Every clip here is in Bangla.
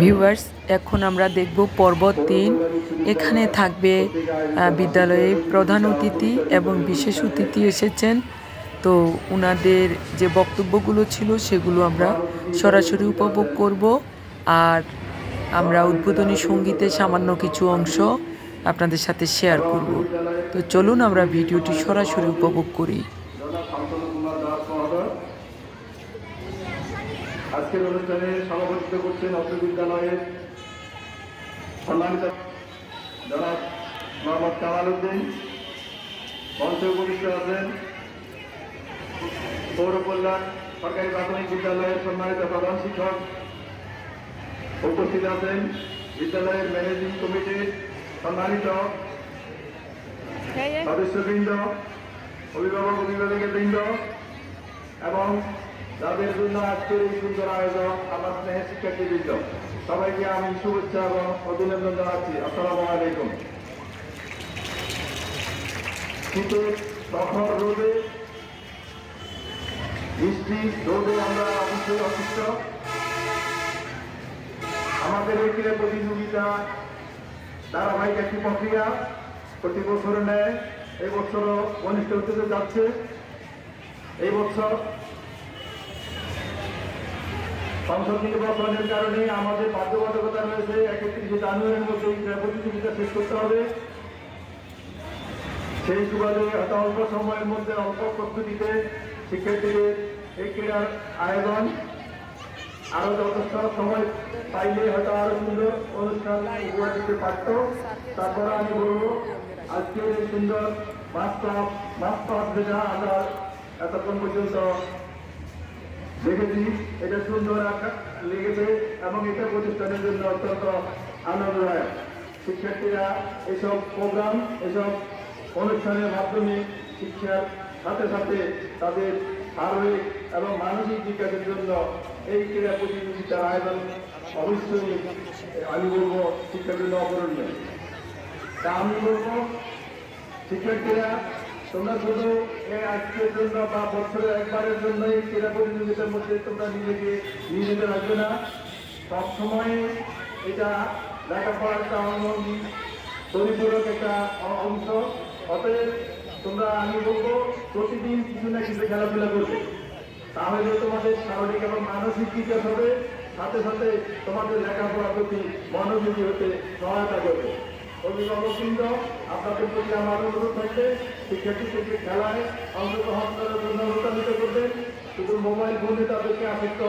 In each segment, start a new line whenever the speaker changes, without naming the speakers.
ভিউয়ার্স এখন আমরা দেখব পর্ব তিন। এখানে থাকবে বিদ্যালয়ে প্রধান অতিথি এবং বিশেষ অতিথি এসেছেন। তো ওনাদের যে বক্তব্যগুলো ছিল সেগুলো আমরা সরাসরি উপভোগ করব। আর আমরা উদ্বোধনী সঙ্গীতের সামান্য কিছু অংশ আপনাদের সাথে শেয়ার করব। তো চলুন আমরা ভিডিওটি সরাসরি উপভোগ করি।
আজকের অনুষ্ঠানে সভাপতিত্ব করছেন অত্র বিদ্যালয়ের সম্মানিত জনাব মোহাম্মদ কামাল উদ্দিন মঞ্চে উপবিষ্ট আছেন পৌর কল্যাণ সরকারি প্রাথমিক বিদ্যালয়ের সম্মানিত প্রধান শিক্ষক উপস্থিত আছেন বিদ্যালয়ের ম্যানেজিং কমিটির সম্মানিত সদস্যবৃন্দ অভিভাবক অভিভাবকের বৃন্দ এবং যাদের জন্য আজকের এই সুন্দর আয়োজন আমার স্নেহের শিক্ষার্থীবৃন্দ সবাইকে আমি শুভেচ্ছা এবং অভিনন্দন জানাচ্ছি। আসসালামু আলাইকুম। শীতের তখন রোদে, বৃষ্টি, রোদে আমরা অবশ্যই অসুস্থ আমাদের এই ক্রীড়া প্রতিযোগিতা ধারাবাহিক একটি প্রক্রিয়া প্রতি বছর নেয়। এই বছরও ঘনিষ্ঠ হতে যাচ্ছে। এই বছর সংসদ নির্বাচনের কারণে আমাদের বাধ্যবাধকতা রয়েছে একত্রিশে জানুয়ারির মধ্যে এই প্রতিযোগিতা শেষ করতে হবে। সেই সুবাদে হয়তো অল্প সময়ের মধ্যে অল্প প্রস্তুতিতে শিক্ষার্থীদের এই ক্রীড়ার আয়োজন। আরও যথেষ্ট সময় পাইলে হয়তো আরও সুন্দর অনুষ্ঠান উপহার দিতে পারত। তারপরে আমি বলব, আজকের সুন্দর বাস্তব বাস্তব যেটা আমরা এতক্ষণ পর্যন্ত দেখেছি, এটা সুন্দর লেগেছে এবং এটা প্রতিষ্ঠানের জন্য অত্যন্ত আনন্দদায়ক। শিক্ষার্থীরা এসব প্রোগ্রাম, এসব অনুষ্ঠানের মাধ্যমে শিক্ষার সাথে সাথে তাদের শারীরিক এবং মানসিক বিকাশের জন্য এই ক্রীড়া প্রতিযোগিতার আয়োজন অবশ্যই আমি বলব শিক্ষার জন্য অপরণীয়। তা আমি বলব, শিক্ষার্থীরা তোমরা শুধু আজকের জন্য বা বছরের একবারের জন্য এই ক্রীড়া প্রতিযোগিতার মধ্যে তোমরা নিজেকে নিয়ে যেতে রাখবে না। সবসময় এটা লেখাপড়ার একটা অঙ্গী পরিপূরক একটা অংশ। অতএব তোমরা, আমি বলব, প্রতিদিন কিছু না কিছু খেলাধুলা করবে। তাহলে তোমাদের শারীরিক এবং মানসিক বিকাশ হবে, সাথে সাথে তোমাদের লেখাপড়ার প্রতি মনোযোগী হতে সহায়তা করবে। অভিভাবকবৃন্দ আপনাদের প্রতি আমার অনুরোধ থাকবে শিক্ষার্থীদেরকে খেলায় অংশগ্রহণ করার জন্য অনুপ্রাণিত করবেন। শুধু মোবাইল ফোনে তাদেরকে আসক্ত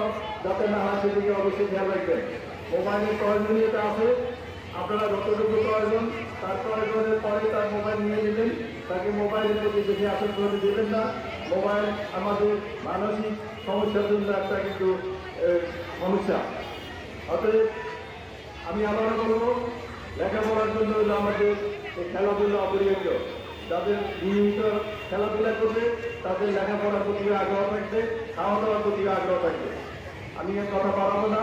যাতে না হয় সেদিকে অবশ্যই খেয়াল রাখবেন। মোবাইলের প্রয়োজনীয়তা আছে, আপনারা যতটুকু প্রয়োজন তার প্রয়োজনের পরে তার মোবাইল নিয়ে নেবেন। তাকে মোবাইলের প্রতি বেশি আসক্ত হতে দেবেন না। মোবাইল আমাদের মানসিক সমস্যার জন্য একটা কিন্তু সমস্যা। অতএব আমি আবারও বলব লেখাপড়ার জন্য হলো আমাদের খেলাধুলা অপরিহার্য। তাদের নিয়মিত খেলাধুলা করবে, তাদের লেখাপড়ার প্রতি আগ্রহ থাকবে খাওয়া দাওয়ার প্রতি আগ্রহ থাকবে। আমি এর কথা বাড়াবো না,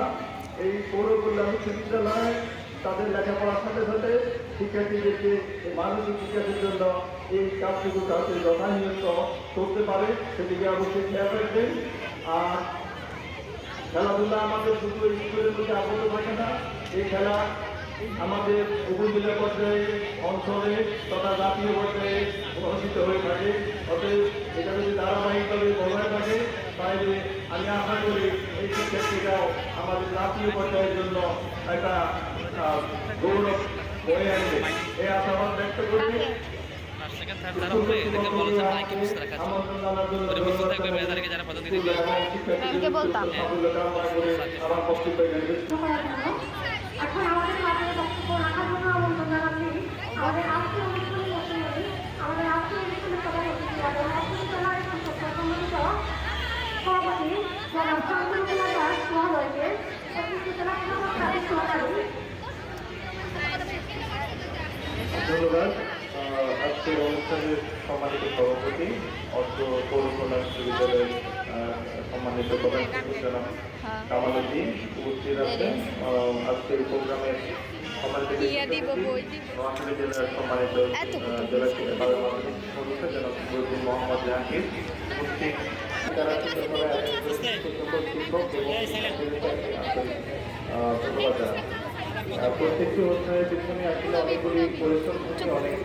এই পৌর কল্যাণ উচ্চ বিদ্যালয়ে তাদের লেখাপড়ার সাথে সাথে শিক্ষার্থীদেরকে মানসিক বিকাশের জন্য এই কাজটুকু তাদের যথানিয়ত করতে পারে, সেদিকে অবশ্যই খেয়াল রাখবেন। আর খেলাধুলা আমাদের শুধু স্কুলের মধ্যে আবদ্ধ থাকে না, এই খেলা আমাদের উপজেলা পর্যায়ে অঞ্চলে তথা জাতীয় পর্যায়ে অনুষ্ঠিত হয়ে থাকে। অতএব এটা যদি ধারাবাহিকভাবে বজায় থাকে তাহলে আমি আশা করি এই শিক্ষার্থীরাও আমাদের জাতীয় পর্যায়ের জন্য একটা গৌরব বয়ে আনবে। এই আশাবাদ ব্যক্ত করি
ফার্স্ট থার্ড যারা হবে এদেরকে বলো মাইকে বুঝতে রাখার জন্য
আমন্ত্রণ জানার
থাকবে মেধারীকে যারা পদক দিতে
বলতাম।
আমার বক্তব্য এখানে শেষ।
করার জন্য এখন আমাদের
ধন্যবাদ। আজকের অনুষ্ঠানের সম্মানিত সভাপতি অর্থ পৌর বিশ্ববিদ্যালয়ের সম্মানিত প্রধান শিক্ষক জনাব কামাল উদ্দিন উপস্থিত আছেন। আজকের প্রোগ্রামের
ইয়া দিব, বই দিব। এত প্রত্যেকটি অনুষ্ঠানের পিছনে আসলে অনেকগুলি পরিশ্রম থাকে অনেক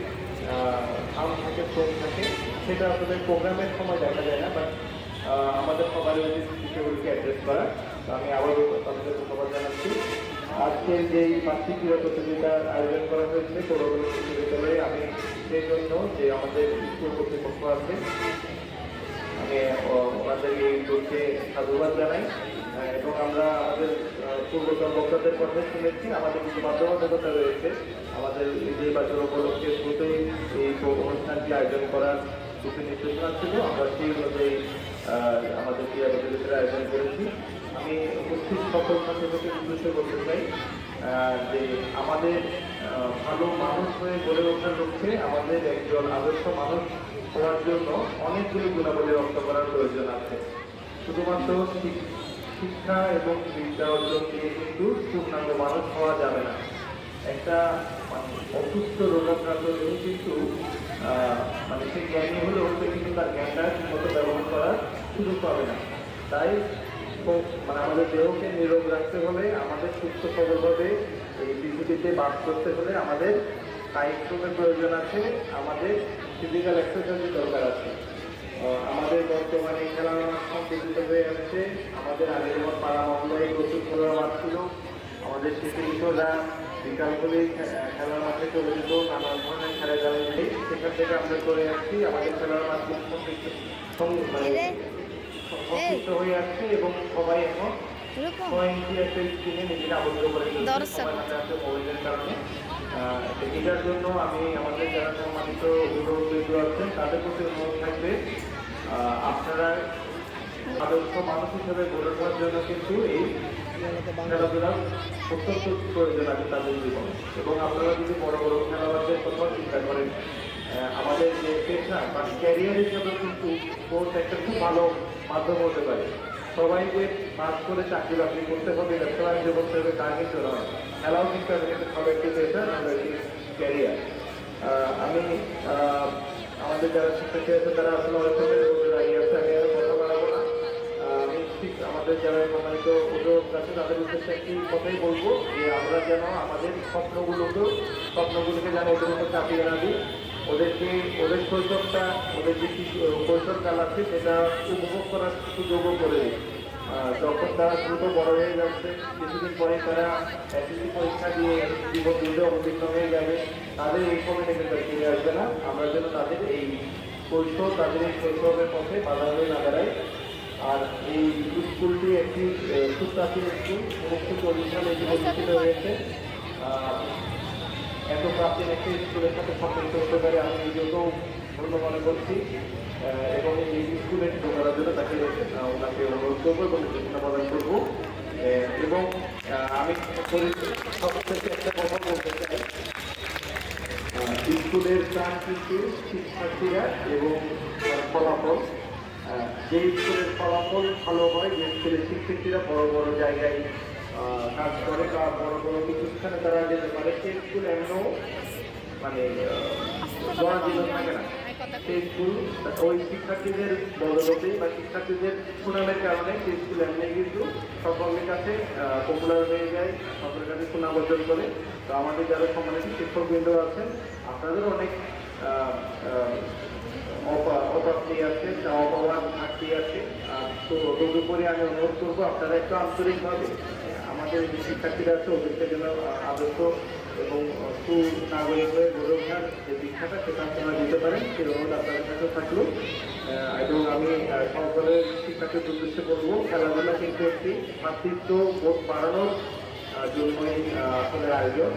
ঘাম থাকে শ্রম থাকে সেটা আসলে প্রোগ্রামের সময় দেখা যায় না বাট আমাদের সবার উচিত বিষয়গুলিকে অ্যাড্রেস করা তো আমি আবারও তাদেরকে ধন্যবাদ জানাচ্ছি আজকের যেই মাতৃ ক্রীড়া প্রতিযোগিতার আয়োজন করা হয়েছে পৌরগুলো বিশ্ববিদ্যালয়ে আমি সেই জন্য যে আমাদের স্কুল কর্তৃপক্ষ আছে, আমি ওনাদেরকে এই উদ্যোগকে সাধুবাদ জানাই। এবং আমরা আমাদের পূর্বতন বক্তাদের কথা শুনেছি, আমাদের কিছু বাধ্যবাধকতা রয়েছে। আমাদের নির্বাচন উপলক্ষে শুরুতেই এই অনুষ্ঠানটি আয়োজন করার কিছু নির্দেশনা ছিল। আমরা সেই অনুযায়ী আমাদের ক্রীড়া প্রতিযোগিতার আয়োজন করেছি। আমি উপস্থিত সকল ছাত্রছাত্রীকে উদ্দেশ্য করতে চাই যে আমাদের ভালো মানুষ হয়ে গড়ে ওঠার লক্ষ্যে আমাদের একজন আদর্শ মানুষ হওয়ার জন্য অনেকগুলি গুণাবলী রক্ত করার প্রয়োজন আছে। শুধুমাত্র শিক্ষা এবং বিদ্যা অর্জন দিয়ে কিন্তু পূর্ণাঙ্গ মানুষ হওয়া যাবে না। একটা মানে অসুস্থ রোগাক্রান্ত রোগী কিন্তু মানে সে জ্ঞানী হলেও সে কিন্তু তার জ্ঞানটা ঠিকমতো ব্যবহার করার সুযোগ পাবে না। তাই মানে আমাদের দেহকে নিরোগ রাখতে হলে, আমাদের সুস্থ সবলভাবে এই পৃথিবীতে বাস করতে হলে আমাদের কায়িক শ্রমের প্রয়োজন আছে, আমাদের ফিজিক্যাল এক্সারসাইজের দরকার আছে। আমাদের বর্তমানে খেলার মাঠ সংকুচিত হয়ে আসছে আমাদের আগে যেমন পাড়া মহল্লায় প্রচুর খেলার মাঠ ছিল, আমাদের শিশু কিশোররা বিকাল হলেই খেলার মাঠে চলে যেত নানা ধরনের খেলা নেই, সেখান থেকে আমরা করে আসছি, আমাদের খেলার মাঠ মানে হয়ে আসছে এবং সবাই এখন এটার জন্য আমি আমাদের যারা সম্মানিত অভিভাবকবৃন্দ আছেন তাদের প্রতি অনুরোধ থাকবে আপনারা আদর্শ মানুষ হিসেবে গড়ে ওঠার জন্য কিন্তু এই খেলাধুলার অত্যন্ত প্রয়োজন আছে তাদের জীবনে। এবং আপনারা যদি বড় বড় খেলোয়াড়দের কথা চিন্তা করেন আমাদের যে পেশা বা ক্যারিয়ার হিসেবে কিন্তু স্পোর্টস একটা খুব ভালো মাধ্যম হতে পারে। সবাইকে পাস করে চাকরি বাকরি করতে হবে ব্যবসা বাণিজ্য করতে হবে, তা কিন্তু নয়। খেলাও কিন্তু আমি একটা ভালো একটি পেশা ভালো একটি ক্যারিয়ার আমি আমাদের যারা শিক্ষার্থী আছে, তারা আসলে অনেক দাঁড়িয়ে আছে, আমি আর কথা বাড়াবো না। আমি ঠিক আমাদের যারা সম্মানিত অভিভাবক আছে, তাদের উদ্দেশ্যে একটি কথাই বলব যে, আমরা যেন আমাদের স্বপ্নগুলোকে স্বপ্নগুলোকে যেন ওদের মধ্যে চাপিয়ে না দিই। ওদেরকে ওদের শৈশবটা ওদের যে শিশু- কৈশোরকাল আছে সেটা উপভোগ করার সুযোগও করে যখন তারা দ্রুত বড় হয়ে যাচ্ছে কিছুদিন পরে তারা এসএসসি পরীক্ষা দিয়ে জীবন যুদ্ধে অবতীর্ণ হয়ে যাবে তাদের এই তারা ফিরে আসবে না। আমরা যেন তাদের এই কৈশোর তাদের এই শৈশবের পথে বাধা হয়ে না দাঁড়াই। আর এই স্কুলটি একটি সুপ্রাচীন স্কুল উনিশশো চল্লিশ সালে এটি প্রতিষ্ঠিত হয়েছে। এত প্রাচীন একটি স্কুলের সাথে সম্পৃক্ত হতে পারে, আমি নিজেকেও ধন্য মনে করছি। এবং এই স্কুলের জন্য তাকে ওনাকে অনুরোধ করব এবং প্রদান করব। এবং আমি সবথেকে একটা কথা বলতে চাই। স্কুলের প্রাণ কিন্তু শিক্ষার্থীরা এবং ফলাফল যে স্কুলের ফলাফল ভালো হয়, যে স্কুলের শিক্ষার্থীরা বড় বড় জায়গায় কাজ করে বা বড় বড় প্রতিষ্ঠানে তারা যেতে পারে সেই স্কুল এমনও মানে জোড়া জীবন থাকে না। সেই স্কুল ওই শিক্ষার্থীদের বদলতে বা শিক্ষার্থীদের সুনামের কারণে সেই স্কুল এমনি কিন্তু সকলের কাছে পপুলার হয়ে যায়, সকলের কাছে সুনাম অর্জন করে। তো আমাদের যারা সম্মানিত শিক্ষকবৃন্দ আছেন, আপনাদের অনেক অপ্রাপ্তি আছে পাওয়ার ঘাটতি আছে। তো, তদুপরি আমি অনুরোধ করব, আপনারা একটু আন্তরিকভাবে আমাদের যে শিক্ষার্থীরা আছে, ওদেরকে যেন আদর্শ এবং সুনাগরিক হয়ে গড়ে ওঠার যে দীক্ষাটা, সেটা আপনারা দিতে পারেন। সেই অনুরোধ আপনাদের কাছে থাকল। এবং আমি সকলের শিক্ষার্থীর উদ্দেশ্যে বলব, খেলাধুলা কিন্তু একটি মাতৃত্ব বোধ বাড়ানোর জন্যই আসলে আয়োজন।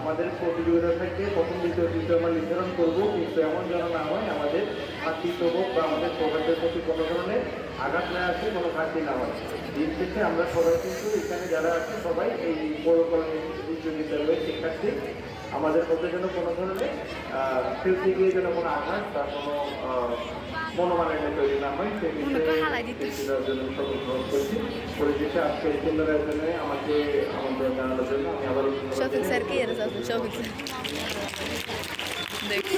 আমাদের প্রতিযোগিতা থেকে প্রথম, দ্বিতীয়, তৃতীয় আমরা নির্ধারণ করব, কিন্তু এমন যেন না হয় আমাদের মাতৃত্ববোধ বা আমাদের সৌভাগ্যের প্রতি কোনো ধরনের আঘাত না আসে, কোনো ঘাটতি না হয়। দিন শেষে আমরা সবাই কিন্তু এখানে যারা আছে, সবাই এই পৌরকল্যাণ উচ্চ বিদ্যালয়ের শিক্ষার্থী। আমাদের মধ্যে যেন কোনো ধরনের ফিরতে গিয়ে যেন কোনো আঘাত বা কোনো মনোমালিন্য তৈরি না হয় সেই
উনাকে হালাই দিতে।
বিষয়ে দেওয়ার জন্য সকল গ্রহণ করছি পরিশেষে আজকে এই সুন্দর আয়োজনে আমাকে আমন্ত্রণ জানানোর জন্য আমি আবারও ধন্যবাদ
শফিক
জানাই।
স্যারকে এর আছে শফিক স্যার দেখছি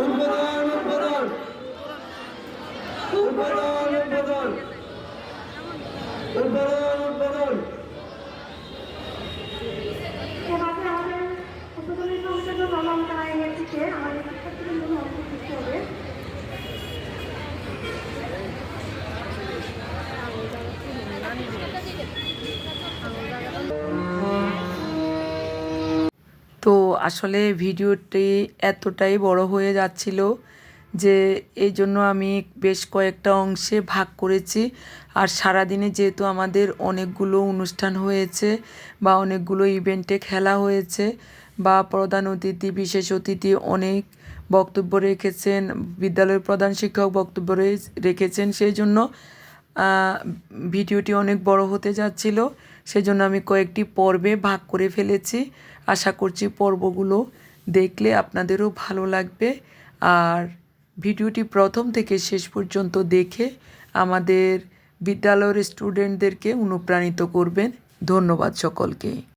উদ্বোধন উদ্বোধন উদ্বোধন উদ্বোধন উদ্বোধন উদ্বোধন
আসলে ভিডিওটি এতটাই বড় হয়ে যাচ্ছিল যে এই জন্য আমি বেশ কয়েকটা অংশে ভাগ করেছি। আর সারাদিনে যেহেতু আমাদের অনেকগুলো অনুষ্ঠান হয়েছে বা অনেকগুলো ইভেন্টে খেলা হয়েছে বা প্রধান অতিথি, বিশেষ অতিথি অনেক বক্তব্য রেখেছেন, বিদ্যালয়ের প্রধান শিক্ষক বক্তব্য রেখেছেন, সেই জন্য ভিডিওটি অনেক বড় হতে যাচ্ছিল। সেজন্য আমি কয়েকটি পর্বে ভাগ করে ফেলেছি। আশা করছি পর্বগুলো দেখলে আপনাদেরও ভালো লাগবে। আর ভিডিওটি প্রথম থেকে শেষ পর্যন্ত দেখে আমাদের বিদ্যালয়ের স্টুডেন্টদেরকে অনুপ্রাণিত করবেন। ধন্যবাদ সকলকে।